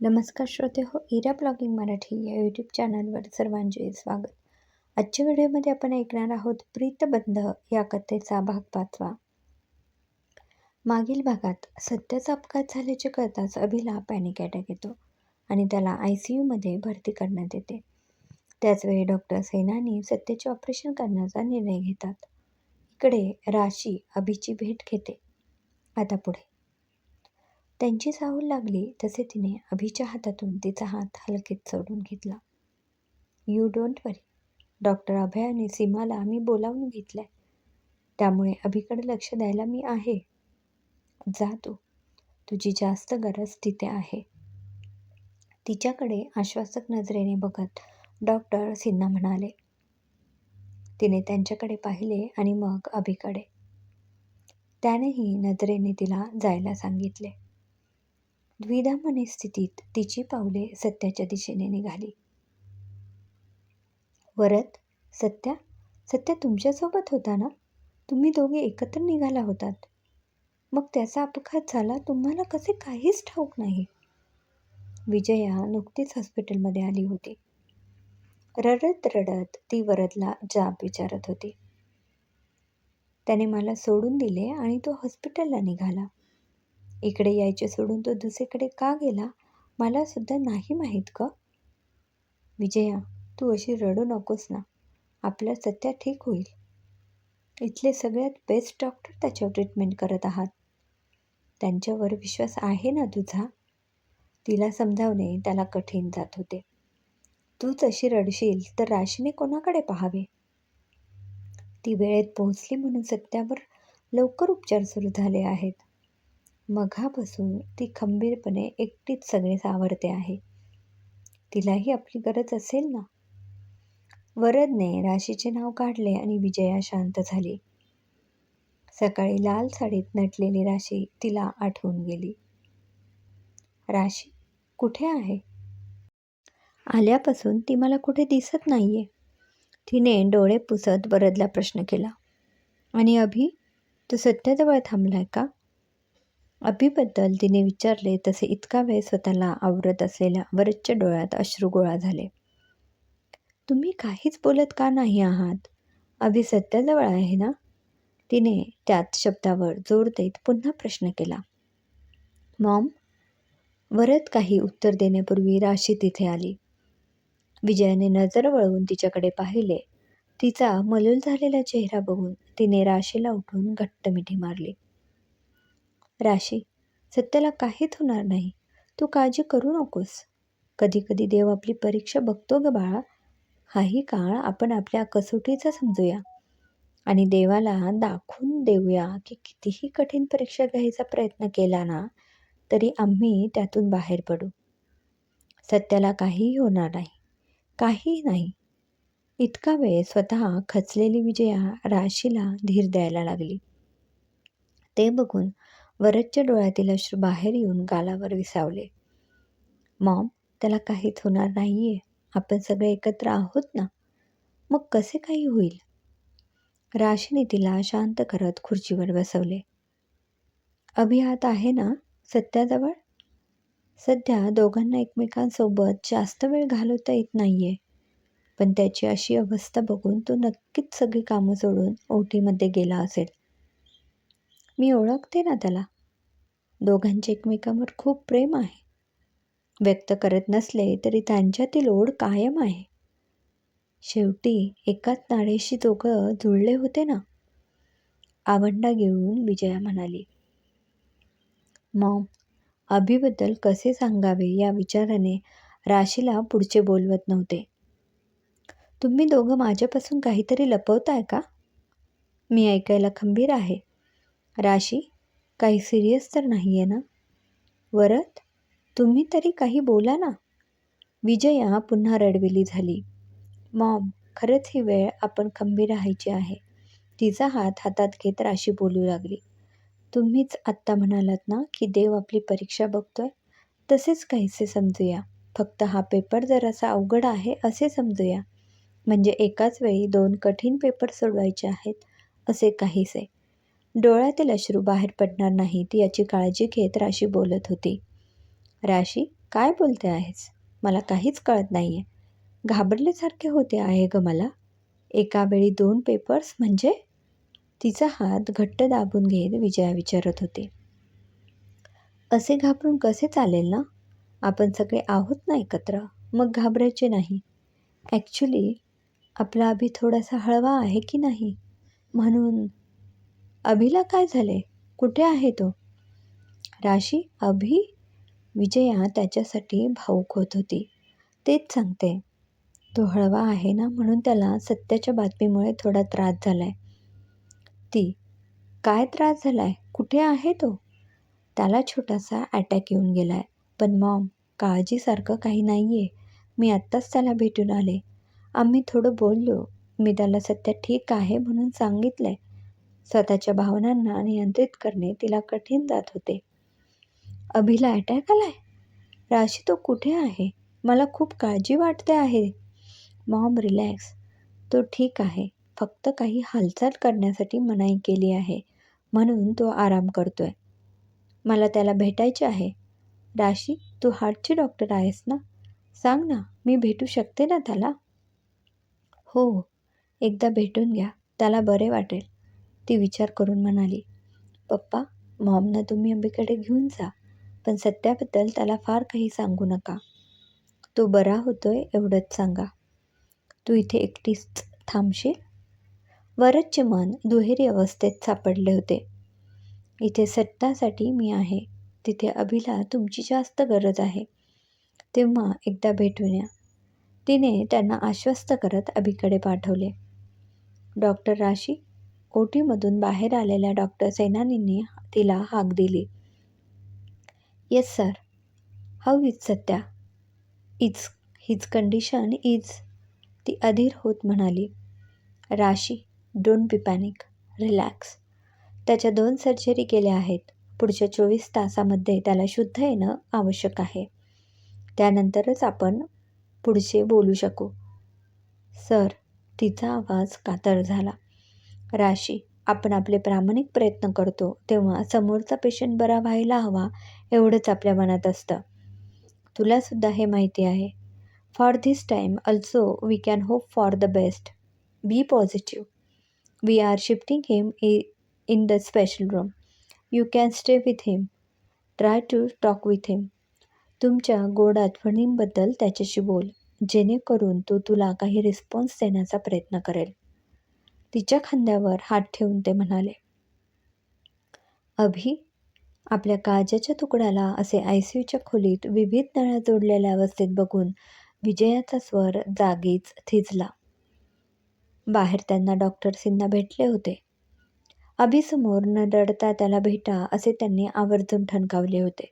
नमस्कार श्रोते हो इरा ब्लॉगिंग मराठी या यूट्यूब चॅनलवर सर्वांचे स्वागत. आजच्या व्हिडिओमध्ये आपण ऐकणार आहोत प्रीतबंध या कथेचा भाग पाचवा. मागील भागात सत्याचा अपघात झाल्याचे कळताच अभिला पॅनिक अटॅक येतो आणि त्याला आय सी यूमध्ये भरती करण्यात येते. त्याचवेळी डॉक्टर सेनानी सत्याचे ऑपरेशन करण्याचा निर्णय घेतात. इकडे राशी अभिची भेट घेते. आता पुढे. त्यांची चाहूल लागली तसे तिने अभिच्या हातातून तिचा हात हलकेत सोडून घेतला. You don't worry doctor Abhay आणि सीमाला मी बोलावून घेतलंय. त्यामुळे अभिकडे लक्ष द्यायला मी आहे. जा तू. तुझी जास्त गरज तिथे आहे. तिच्याकडे आश्वासक नजरेने बघत डॉक्टर सिन्हा म्हणाले. तिने त्यांच्याकडे पाहिले आणि मग अभिकडे. त्यानेही नजरेने तिला जायला सांगितले. द्विधा मनस्थितीत तिची पावले सत्याच्या दिशेने निघाली. वरत सत्या सत्या तुमच्यासोबत होता ना? तुम्ही दोघे एकत्र निघाला होतात. मग त्याचा अपघात झाला तुम्हाला कसे काहीच ठाऊक नाही. विजया नुकतीच हॉस्पिटलमध्ये आली होती. रडत रडत ती वरदला जाब विचारत होती. त्याने मला सोडून दिले आणि तो हॉस्पिटलला निघाला. इकडे यायचे सोडून तो दुसरीकडे का गेला? मलासुद्धा नाही माहीत गं. विजया तू अशी रडू नकोस ना. आपल्या सत्या ठीक होईल. इथले सगळ्यात बेस्ट डॉक्टर त्याच्यावर ट्रीटमेंट करत आहात. त्यांच्यावर विश्वास आहे ना तुझा? तिला समजावणे त्याला कठीण जात होते. तूच अशी रडशील तर राशीने कोणाकडे पाहावे? ती वेळेत पोहोचली म्हणून सत्यावर लवकर उपचार सुरू झाले आहेत. मघापासून ती खंबीरपणे एकटीच सगळे सावरते आहे. तिलाही आपली गरज असेल ना? वरदने राशीचे नाव काढले आणि विजया शांत झाली. सकाळी लाल साडीत नटलेली राशी तिला आठवून गेली. राशी कुठे आहे? आल्यापासून ती मला कुठे दिसत नाहीये. तिने डोळे पुसत वरदला प्रश्न केला. आणि अभि तू सत्याजवळ थांबलाय का? अभिबद्दल तिने विचारले तसे इतका वेळ स्वतःला आवरत असलेल्या वरच्या डोळ्यात अश्रू गोळा झाले. तुम्ही काहीच बोलत का नाही आहात? अभि सत्याजवळ आहे ना? तिने त्याच शब्दावर जोर देत पुन्हा प्रश्न केला. मॉम वरत काही उत्तर देण्यापूर्वी राशी तिथे आली. विजयाने नजर वळवून तिच्याकडे पाहिले. तिचा मलूल झालेला चेहरा बघून तिने राशीला उठून घट्ट मिठी मारली. राशी सत्याला काहीच होणार नाही. तू काळजी करू नकोस. कधी कधी देव आपली परीक्षा बघतो ग बाळा. हाही काळ आपण आपल्या कसोटीचा समजूया. आणि देवाला दाखवून देऊया की कितीही कठीण परीक्षा घ्यायचा प्रयत्न केला ना तरी आम्ही त्यातून बाहेर पडू. सत्याला काहीही होणार नाही. काहीही नाही. इतका वेळ स्वतः खचलेली विजया राशीला धीर द्यायला लागली. ते बघून वरदच्या डोळ्यातील अश्रू बाहेर येऊन गालावर विसावले. मॉम त्याला काहीच होणार नाही आहे आपण सगळे एकत्र आहोत ना? मग कसे काही होईल? राशीने तिला शांत करत खुर्चीवर बसवले. अभिहात आहे ना सत्याजवळ? सध्या दोघांना एकमेकांसोबत जास्त वेळ घालवता येत नाही आहे पण त्याची अशी अवस्था बघून तो नक्कीच सगळी कामं सोडून ओटीमध्ये गेला असेल. मी ओळखते ना त्याला. दोघांचे एकमेकांवर खूप प्रेम आहे. व्यक्त करत नसले तरी त्यांच्यातील ओढ कायम आहे. शेवटी एकाच नाळेशी दोघं जुळले होते ना? आवंडा घेऊन विजया म्हणाली मॉम अभिबद्दल कसे सांगावे या विचाराने राशीला पुढचे बोलवत नव्हते. तुम्ही दोघं माझ्यापासून काहीतरी लपवताय का? मी ऐकायला खंबीर आहे. राशी काही सिरियस तर नाही आहे ना? वरत तुम्ही तरी काही बोला ना? विजया पुन्हा रडविली झाली. मॉम खरंच ही वेळ आपण खंबीर राहायची आहे. तिचा हात हातात घेत राशी बोलू लागली. तुम्हीच आत्ता म्हणालात ना की देव आपली परीक्षा बघतोय? तसेच काहीसे समजूया. फक्त हा पेपर जरासा अवघड आहे असे समजूया. म्हणजे एकाच वेळी दोन कठीण पेपर सोडवायचे आहेत असे काहीसे. डोळ्यातील अश्रू बाहेर पडणार नाहीत याची काळजी घेत राशी बोलत होती. राशी काय बोलते आहेस? मला काहीच कळत नाही आहे घाबरल्यासारखे होते आहे ग मला. एका वेळी दोन पेपर्स म्हणजे? तिचा हात घट्ट दाबून घेत विजया विचारत होते. असे घाबरून कसे चालेल ना? आपण सगळे आहोत ना एकत्र. मग घाबरायचे नाही. ॲक्च्युली आपला अभि थोडासा हळवा आहे की नाही? म्हणून अभिला काय झाले कुठे आहे तो? राशी अभि विजया त्याच्यासाठी भाऊक होत होती. तेच सांगते. तो हळवा आहे ना म्हणून त्याला सत्याच्या बातमीमुळे थोडा त्रास झाला आहे ती काय त्रास झाला आहे कुठे आहे तो? त्याला छोटासा अटॅक येऊन गेला आहे पण मॉम काळजीसारखं काही नाही आहे मी आत्ताच त्याला भेटून आले. आम्ही थोडं बोललो. मी त्याला सध्या ठीक आहे म्हणून सांगितलं आहे स्वतःच्या भावनांना नियंत्रित करणे तिला कठीण जात होते. अभिला अटॅक आलाय? राशी तो कुठे आहे? मला खूप काळजी वाटते आहे. Mom relax. तो ठीक आहे. फक्त काही हालचाल करण्यासाठी मनाई केली आहे. म्हणून तो आराम करतोय. मला त्याला भेटायचे आहे. राशी तू हार्टची डॉक्टर आहेस ना? सांग ना मी भेटू शकते ना त्याला? हो एकदा भेटून घ्या. त्याला बरे वाटेल. ती विचार करून म्हणाली पप्पा मॉमना तुम्ही अंबेकडे घेऊन जा पण सत्याबद्दल त्याला फार काही सांगू नका. तो बरा होतोय एवढंच सांगा. तू इथे एकटीच थांबशील? वरदचे मन दुहेरी अवस्थेत सापडले होते. इथे सत्तासाठी मी आहे. तिथे अभिला तुमची जास्त गरज आहे. तेव्हा एकदा भेटून या. तिने त्यांना आश्वस्त करत अभिकडे पाठवले. डॉक्टर राशी ओटीमधून बाहेर आलेल्या डॉक्टर सेनानींनी तिला हाक दिली. Yes sir. How is Satya? Is his condition is ती अधीर होत म्हणाली. राशी डोंट बी पॅनिक रिलॅक्स. त्याच्या दोन सर्जरी केल्या आहेत. पुढच्या चोवीस तासामध्ये त्याला शुद्ध येणं आवश्यक आहे. त्यानंतरच आपण पुढचे बोलू शकू. सर तिचा आवाज कातर झाला. राशी. आपण आपले प्रामाणिक प्रयत्न करतो तेव्हा समोरचा पेशंट बरा व्हायला हवा एवढंच आपल्या मनात असतं. तुलासुद्धा हे माहिती आहे. For this time also we can hope for the best be positive we are shifting him uh in the special room you can stay with him try to talk with him तुमच्या गोड आठवणींबद्दल त्याच्याशी बोल. जेणेकरून तो तुला काही response देण्याचा प्रयत्न करेल. तिच्या खांद्यावर हात ठेवून ते म्हणाले अभि आपल्या काळजाच्या तुकड्याला असे आय सी यूच्या खोलीत विविध नळ्या जोडलेल्या अवस्थेत बघून विजयाचा स्वर जागीच थिजला बाहेर त्यांना डॉक्टरसींना भेटले होते. अभिसमोर न रडता त्याला भेटा असे त्यांनी आवर्जून ठणकावले होते.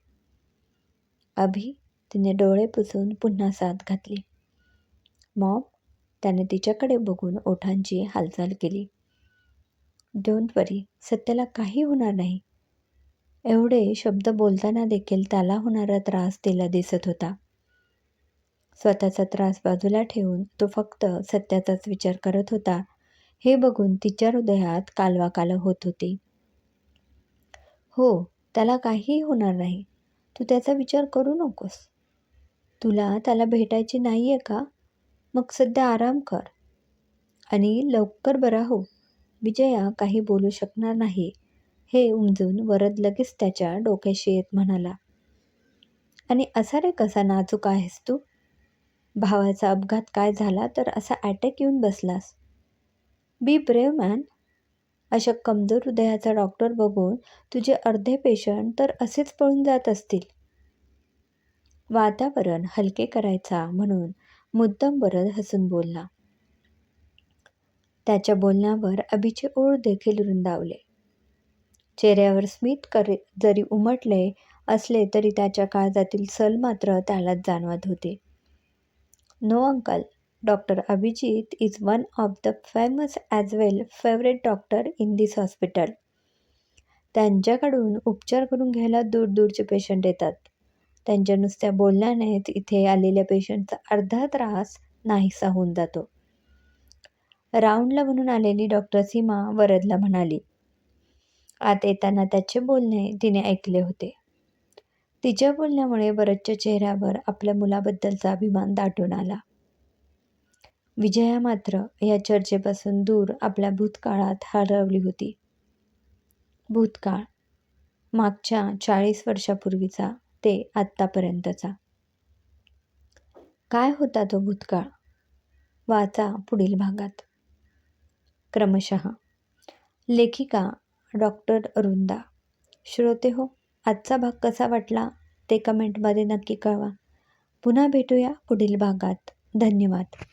अभि तिने डोळे पुसून पुन्हा साथ घातली. मॉम त्याने तिच्याकडे बघून ओठांची हालचाल केली. डोंट वरी सत्याला काही होणार नाही. एवढे शब्द बोलताना देखील त्याला होणारा त्रास तिला दिसत होता. स्वतःचा त्रास बाजूला ठेवून तो फक्त सत्याचाच विचार करत होता. हे बघून तिच्या हृदयात कालवाकाल होत होती. हो त्याला काहीही होणार नाही. तू त्याचा विचार करू नकोस. तुला त्याला भेटायची नाही आहे का? मग सध्या आराम कर. आणि लवकर बरा हो. विजया काही बोलू शकणार नाही. हे उमजून वरद लगेच त्याच्या डोक्याशी येत म्हणाला. आणि असा रे कसा नाजूक आहेस तू? भावाचा अपघात काय झाला तर असा अटॅक येऊन बसलास? Be brave man. अशा कमजोर हृदयाचा डॉक्टर बघून तुझे अर्धे पेशंट तर असेच पळून जात असतील. वातावरण हलके करायचा म्हणून मुद्दाम बरद हसून बोलला. त्याच्या बोलण्यावर अभिचे ओळ देखील रुंदावले. चेहऱ्यावर स्मित करे जरी उमटले असले तरी त्याच्या काळजातील सल मात्र त्यालाच जाणवत होते. No uncle doctor Abhijit is one of the famous as well favourite doctor in this hospital. त्यांच्याकडून उपचार करून घ्यायला दूरदूरचे पेशंट येतात. त्यांच्या नुसत्या बोलण्यानेच इथे आलेल्या पेशंटचा अर्धा त्रास नाहीसा होऊन जातो. राऊंडला म्हणून आलेली डॉक्टर सीमा वरदला म्हणाली आत येताना त्याचे बोलणे तिने ऐकले होते. तिच्या बोलण्यामुळे वरदच्या चेहऱ्यावर आपल्या मुलाबद्दलचा अभिमान दाटून आला. विजया मात्र या चर्चेपासून दूर आपल्या भूतकाळात हरवली होती. भूतकाळ मागच्या चाळीस वर्षापूर्वीचा ते आत्तापर्यंतचा. काय होता तो भूतकाळ? वाचा पुढील भागात. क्रमशः. लेखिका डॉक्टर अरुंदा. श्रोते हो आजचा भाग कसा वाटला ते कमेंटमध्ये नक्की कळवा. पुन्हा भेटूया पुढील भागात. धन्यवाद.